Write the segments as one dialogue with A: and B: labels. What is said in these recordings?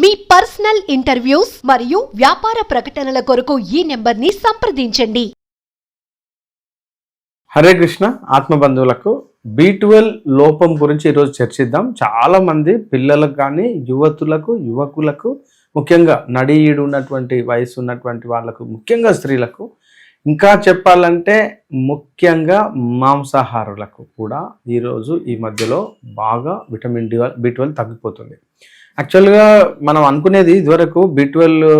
A: మీ personal interviews మరియు వ్యాపార ప్రకటనల కొరకు ఈ నెంబర్ని సంప్రదించండి.
B: హరే కృష్ణ ఆత్మబంధువులకు బంధువులకు ట్వెల్వ్ లోపం గురించి ఈరోజు చర్చిద్దాం. చాలా మంది పిల్లలకు కానీ యువతులకు యువకులకు ముఖ్యంగా నడియుడు ఉన్నటువంటి వయసు ఉన్నటువంటి వాళ్ళకు ముఖ్యంగా స్త్రీలకు ఇంకా చెప్పాలంటే ముఖ్యంగా మాంసాహారులకు కూడా ఈరోజు ఈ మధ్యలో బాగా విటమిన్ డి బి ట్వెల్వ్ తగ్గిపోతుంది. యాక్చువల్గా మనం అనుకునేది ఇదివరకు బి ట్వెల్వ్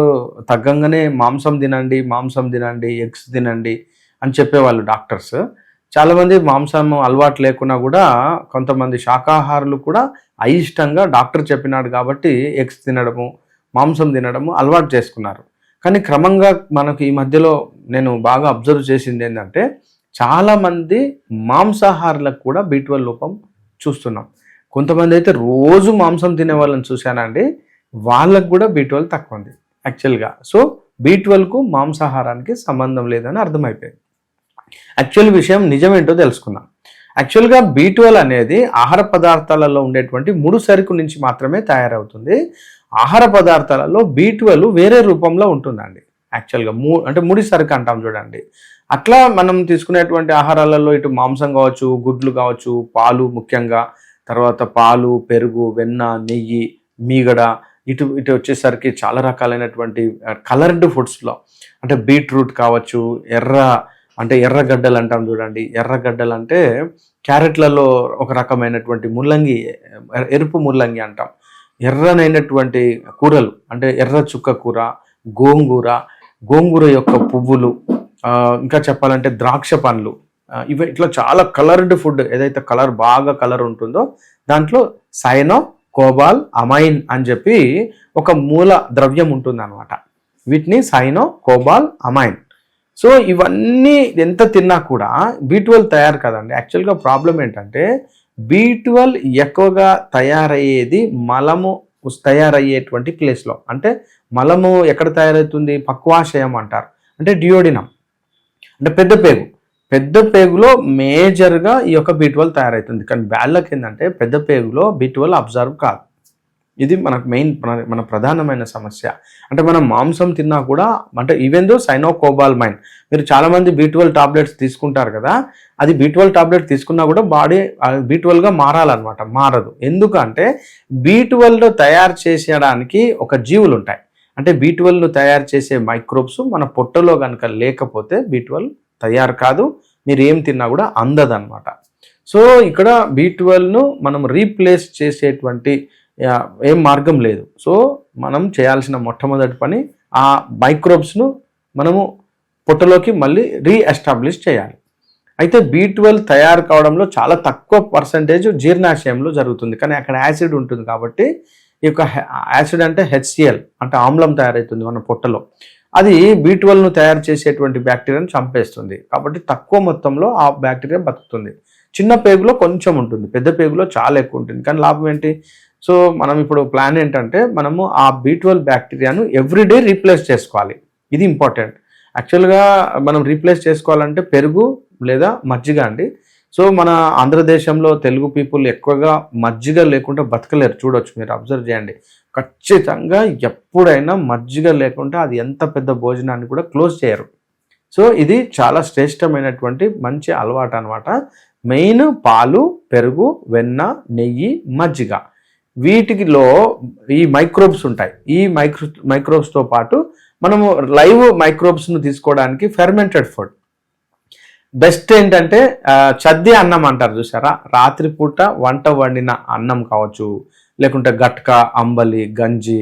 B: తగ్గంగానే మాంసం తినండి మాంసం తినండి ఎగ్స్ తినండి అని చెప్పేవాళ్ళు డాక్టర్స్. చాలామంది మాంసం అలవాటు లేకున్నా కూడా కొంతమంది శాకాహారులు కూడా అయిష్టంగా డాక్టర్ చెప్పినాడు కాబట్టి ఎగ్స్ తినడము మాంసం తినడము అలవాటు చేసుకున్నారు. కానీ క్రమంగా మనకు ఈ మధ్యలో నేను బాగా అబ్జర్వ్ చేసింది ఏంటంటే చాలామంది మాంసాహారులకు కూడా బీ లోపం చూస్తున్నాం. కొంతమంది అయితే రోజు మాంసం తినే వాళ్ళని చూశానండి. వాళ్ళకు కూడా బీ తక్కువ ఉంది యాక్చువల్గా సో బీ ట్వెల్వ్కు మాంసాహారానికి సంబంధం లేదని అర్థమైపోయింది. యాక్చువల్ విషయం నిజమేంటో తెలుసుకుందాం. యాక్చువల్గా బీ అనేది ఆహార పదార్థాలలో ఉండేటువంటి ముడు సరుకు నుంచి మాత్రమే తయారవుతుంది. ఆహార పదార్థాలలో బీ వేరే రూపంలో ఉంటుందండి. యాక్చువల్గా మూ అంటే ముడి సరుకు అంటాం చూడండి. అట్లా మనం తీసుకునేటువంటి ఆహారాలలో ఇటు మాంసం కావచ్చు గుడ్లు కావచ్చు పాలు ముఖ్యంగా తర్వాత పాలు పెరుగు వెన్న నెయ్యి మీగడ ఇటు ఇటు వచ్చేసరికి చాలా రకాలైనటువంటి కలర్డ్ ఫుడ్స్లో అంటే బీట్రూట్ కావచ్చు ఎర్ర అంటే ఎర్రగడ్డలు అంటాం చూడండి. ఎర్రగడ్డలు అంటే క్యారెట్లలో ఒక రకమైనటువంటి ముల్లంగి ఎరుపు ముల్లంగి అంటాం. ఎర్రనైనటువంటి కూరలు అంటే ఎర్ర చుక్క కూర గోంగూర గోంగూర యొక్క పువ్వులు ఇంకా చెప్పాలంటే ద్రాక్ష పండ్లు ఇవి ఇట్లా చాలా కలర్డ్ ఫుడ్ ఏదైతే కలర్ బాగా కలర్ ఉంటుందో దాంట్లో సైనో కోబాల్ అమైన్ అని చెప్పి ఒక మూల ద్రవ్యం ఉంటుంది అనమాట వీటిని సైనో కోబాల్ అమైన్. సో ఇవన్నీ ఎంత తిన్నా కూడా బీ తయారు కదండి. యాక్చువల్గా ప్రాబ్లం ఏంటంటే బీ ఎక్కువగా తయారయ్యేది మలము తయారయ్యేటువంటి ప్లేస్లో అంటే మలము ఎక్కడ తయారవుతుంది? పక్వాశయం అంటారు. అంటే డియోడినం. అంటే పెద్ద పేగు. పెద్ద పేగులో మేజర్గా ఈ యొక్క బీ తయారవుతుంది. కానీ బ్యాళ్ళకి ఏంటంటే పెద్ద పేగులో బీటువల్ అబ్జర్వ్ కాదు. ఇది మనకు మెయిన్ మన ప్రధానమైన సమస్య. అంటే మనం మాంసం తిన్నా కూడా అంటే ఈవెన్ దో సైనోకోబాల్ మైన్ మీరు చాలామంది బీ ట్వెల్వ్ టాబ్లెట్స్ తీసుకుంటారు కదా అది బీ ట్వెల్వ్ టాబ్లెట్ తీసుకున్నా కూడా బాడీ బీ ట్వెల్వ్గా మారాలన్నమాట మారదు. ఎందుకంటే బీట్వెల్వ్ తయారు చేసేయడానికి ఒక జీవులు ఉంటాయి. అంటే బీ ట్వెల్వ్ను తయారు చేసే మైక్రోబ్స్ మన పొట్టలో కనుక లేకపోతే బీ ట్వెల్వ్ తయారు కాదు మీరు ఏం తిన్నా కూడా అందదన్నమాట. సో ఇక్కడ బీ ట్వెల్వ్ను మనం రీప్లేస్ చేసేటువంటి ఏం మార్గం లేదు. సో మనం చేయాల్సిన మొట్టమొదటి పని ఆ మైక్రోబ్స్ను మనము పొట్టలోకి మళ్ళీ రీఎస్టాబ్లిష్ చేయాలి. అయితే బీ ట్వెల్వ్ తయారు కావడంలో చాలా తక్కువ పర్సంటేజ్ జీర్ణాశయంలో జరుగుతుంది. కానీ అక్కడ యాసిడ్ ఉంటుంది కాబట్టి ఈ యొక్క యాసిడ్ అంటే హెచ్సిఎల్ అంటే ఆమ్లం తయారవుతుంది మన పొట్టలో. అది బీ ట్వెల్వ్ను తయారు చేసేటువంటి బ్యాక్టీరియాను చంపేస్తుంది. కాబట్టి తక్కువ మొత్తంలో ఆ బ్యాక్టీరియా బతుకుతుంది. చిన్న పేగులో కొంచెం ఉంటుంది. పెద్ద పేగులో చాలా ఎక్కువ ఉంటుంది. కానీ లాభం ఏంటి? సో మనం ఇప్పుడు ప్లాన్ ఏంటంటే మనము ఆ బీ ట్వెల్వ్ బ్యాక్టీరియాను ఎవ్రీడే రీప్లేస్ చేసుకోవాలి. ఇది ఇంపార్టెంట్ యాక్చువల్గా మనం రీప్లేస్ చేసుకోవాలంటే పెరుగు లేదా మజ్జిగ అండి. సో మన ఆంధ్రదేశంలో తెలుగు పీపుల్ ఎక్కువగా మజ్జిగ లేకుండా బతకలేరు. చూడొచ్చు మీరు అబ్జర్వ్ చేయండి. ఖచ్చితంగా ఎప్పుడైనా మజ్జిగ లేకుండా అది ఎంత పెద్ద భోజనాన్ని కూడా క్లోజ్ చేయరు. సో ఇది చాలా శ్రేష్టమైనటువంటి మంచి అలవాటు అనమాట మెయిన్ పాలు పెరుగు వెన్న నెయ్యి మజ్జిగ. వీటిలో ఈ మైక్రోబ్స్ ఉంటాయి. ఈ మైక్రో మైక్రోబ్స్తో పాటు మనము లైవ్ మైక్రోబ్స్ను తీసుకోవడానికి ఫెర్మెంటెడ్ ఫుడ్ బెస్ట్ ఏంటంటే చద్ది అన్నం అంటారు చూసారా? రాత్రిపూట వంట వండిన అన్నం కావచ్చు లేకుంటే గట్క అంబలి గంజి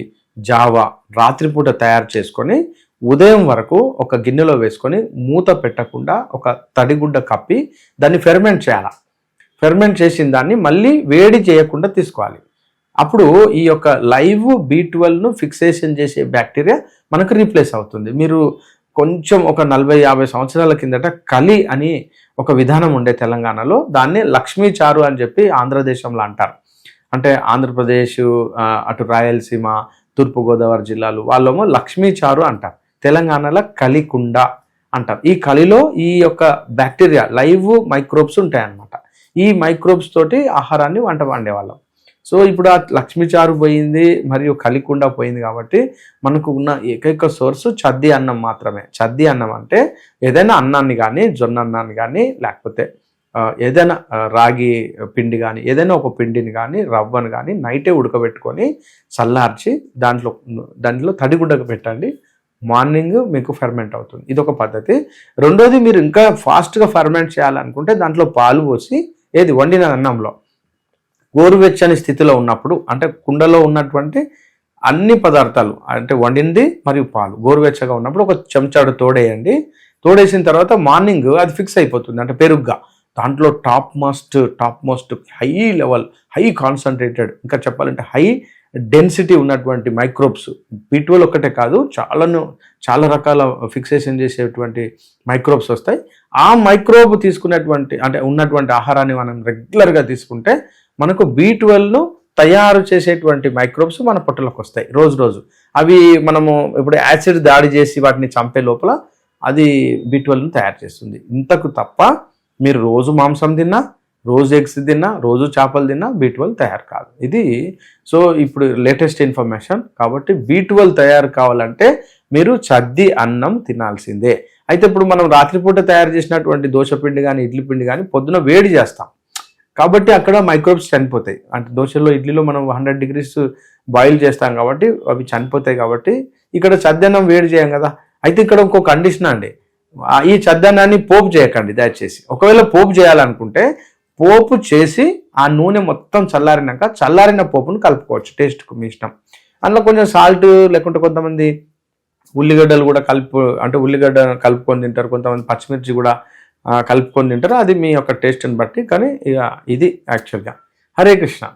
B: జావా రాత్రిపూట తయారు చేసుకొని ఉదయం వరకు ఒక గిన్నెలో వేసుకొని మూత పెట్టకుండా ఒక తడిగుడ్డ కప్పి దాన్ని ఫెర్మెంట్ చేయాలి. ఫెర్మెంట్ చేసిన దాన్ని మళ్ళీ వేడి చేయకుండా తీసుకోవాలి. అప్పుడు ఈ యొక్క లైవ్ బి ట్వెల్వ్ను ఫిక్సేషన్ చేసే బ్యాక్టీరియా మనకు రీప్లేస్ అవుతుంది. మీరు కొంచెం ఒక నలభై యాభై సంవత్సరాల కిందట కలి అని ఒక విధానం ఉండే తెలంగాణలో దాన్ని లక్ష్మీ చారు అని చెప్పి ఆంధ్రదేశంలో అంటారు. అంటే ఆంధ్రప్రదేశ్ అటు రాయలసీమ తూర్పుగోదావరి జిల్లాలు వాళ్ళేమో లక్ష్మీ చారు అంటారు. తెలంగాణలో కలికుండ అంటారు. ఈ కలిలో ఈ యొక్క బ్యాక్టీరియా లైవ్ మైక్రోబ్స్ ఉంటాయి అన్నమాట ఈ మైక్రోబ్స్ తోటి ఆహారాన్ని వంట వండేవాళ్ళం. సో ఇప్పుడు ఆ లక్ష్మీ చారు పోయింది మరియు కలికుండా పోయింది కాబట్టి మనకు ఉన్న ఏకైక సోర్సు చద్ది అన్నం మాత్రమే. చద్ది అన్నం అంటే ఏదైనా అన్నాన్ని కానీ జొన్న అన్నాన్ని కానీ లేకపోతే ఏదైనా రాగి పిండి కానీ ఏదైనా ఒక పిండిని కానీ రవ్వను కానీ నైటే ఉడకబెట్టుకొని చల్లార్చి దాంట్లో దాంట్లో తడిగుడ్డకు పెట్టండి. మార్నింగ్ మీకు ఫెర్మెంట్ అవుతుంది. ఇది ఒక పద్ధతి. రెండోది మీరు ఇంకా ఫాస్ట్గా ఫెర్మెంట్ చేయాలనుకుంటే దాంట్లో పాలు పోసి ఏది వండిన అన్నంలో గోరువెచ్చని స్థితిలో ఉన్నప్పుడు అంటే కుండలో ఉన్నటువంటి అన్ని పదార్థాలు అంటే వండింది మరియు పాలు గోరువెచ్చగా ఉన్నప్పుడు ఒక చెంచాడు తోడేయండి. తోడేసిన తర్వాత మార్నింగ్ అది ఫిక్స్ అయిపోతుంది అంటే పెరుగ్గా. దాంట్లో top most top most high level high concentrated ఇంకా చెప్పాలంటే హై డెన్సిటీ ఉన్నటువంటి మైక్రోబ్స్. పీటువల్ ఒక్కటే కాదు చాలాను చాలా రకాల ఫిక్సేషన్ చేసేటువంటి మైక్రోబ్స్ వస్తాయి. ఆ మైక్రోబ్ తీసుకున్నటువంటి అంటే ఉన్నటువంటి ఆహారాన్ని మనం రెగ్యులర్గా తీసుకుంటే మనకు బీ ట్వెల్వ్ను తయారు చేసేటువంటి మైక్రోబ్స్ మన పొట్టలకు వస్తాయి రోజు రోజు. అవి మనము ఇప్పుడు యాసిడ్ దాడి చేసి వాటిని చంపే లోపల అది బీ ట్వెల్వ్ను తయారు చేస్తుంది. ఇంతకు తప్ప మీరు రోజు మాంసం తిన్నా రోజు ఎగ్స్ తిన్నా రోజు చేపలు తిన్నా బీ ట్వెల్వ్ తయారు కాదు. ఇది సో ఇప్పుడు లేటెస్ట్ ఇన్ఫర్మేషన్ కాబట్టి బీ ట్వెల్వ్ తయారు కావాలంటే మీరు చద్ది అన్నం తినాల్సిందే. అయితే ఇప్పుడు మనం రాత్రిపూట తయారు చేసినటువంటి దోశ పిండి కానీ ఇడ్లీ పిండి కానీ పొద్దున వేడి చేస్తాం. కాబట్టి అక్కడ మైక్రోబ్స్ చనిపోతాయి. అంటే దోశలో ఇడ్లీలో మనం హండ్రెడ్ డిగ్రీస్ బాయిల్ చేస్తాం కాబట్టి అవి చనిపోతాయి కాబట్టి ఇక్కడ చద్దన్నం వేడి చేయం కదా. అయితే ఇక్కడ ఇంకో కండిషన్ అండి. ఈ చద్దన్నాన్ని పోపు చేయకండి దయచేసి. ఒకవేళ పోపు చేయాలనుకుంటే పోపు చేసి ఆ నూనె మొత్తం చల్లారినాక చల్లారిన పోపును కలుపుకోవచ్చు. టేస్ట్కు మీ ఇష్టం. అందులో కొంచెం సాల్ట్ లేకుంటే కొంతమంది ఉల్లిగడ్డలు కూడా కలుపు అంటే ఉల్లిగడ్డ కలుపుకొని తింటారు. కొంతమంది పచ్చిమిర్చి కూడా కలుపుకొని తింటారు. అది మీ యొక్క టేస్ట్ని బట్టి కానీ ఇక ఇది యాక్చువల్గా. హరే కృష్ణ.